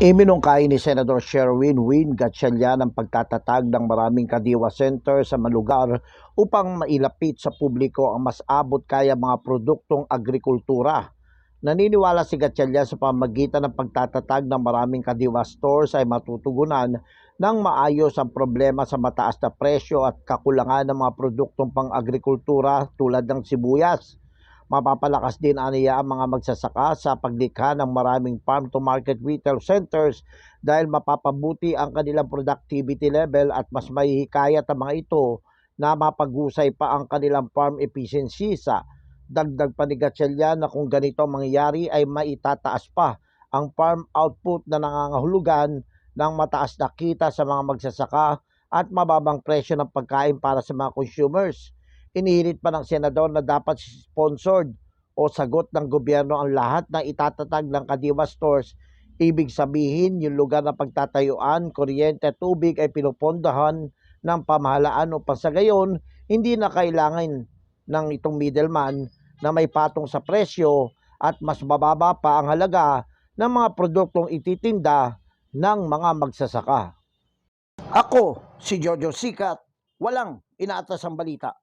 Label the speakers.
Speaker 1: Iminungkay ni Senador Sherwin Win Gatchalian ang pagtatatag ng maraming kadiwa center sa mga lugar upang mailapit sa publiko ang mas abot kaya mga produktong agrikultura. Naniniwala si Gatchalian sa pamagitan ng pagtatatag ng maraming kadiwa stores ay matutugunan ng maayos ang problema sa mataas na presyo at kakulangan ng mga produktong pang-agrikultura tulad ng sibuyas. Mapapalakas din aniya ang mga magsasaka sa paglikha ng maraming farm-to-market retail centers dahil mapapabuti ang kanilang productivity level at mas mahihikayat ang mga ito na mapaghusay pa ang kanilang farm efficiency sa dagdag pa ni Gatchalian na kung ganito ang mangyayari ay maitataas pa ang farm output na nangangahulugan ng mataas na kita sa mga magsasaka at mababang presyo ng pagkain para sa mga consumers. Inihirit pa ng senador na dapat sponsored o sagot ng gobyerno ang lahat ng itatatag ng Kadiwa stores. Ibig sabihin, yung lugar na pagtatayuan, kuryente, tubig ay pinupondahan ng pamahalaan upang sa gayon, hindi na kailangan ng itong middleman na may patong sa presyo at mas mababa pa ang halaga ng mga produktong ititinda ng mga magsasaka. Ako, si Jojo Sikat, walang inaatas ang balita.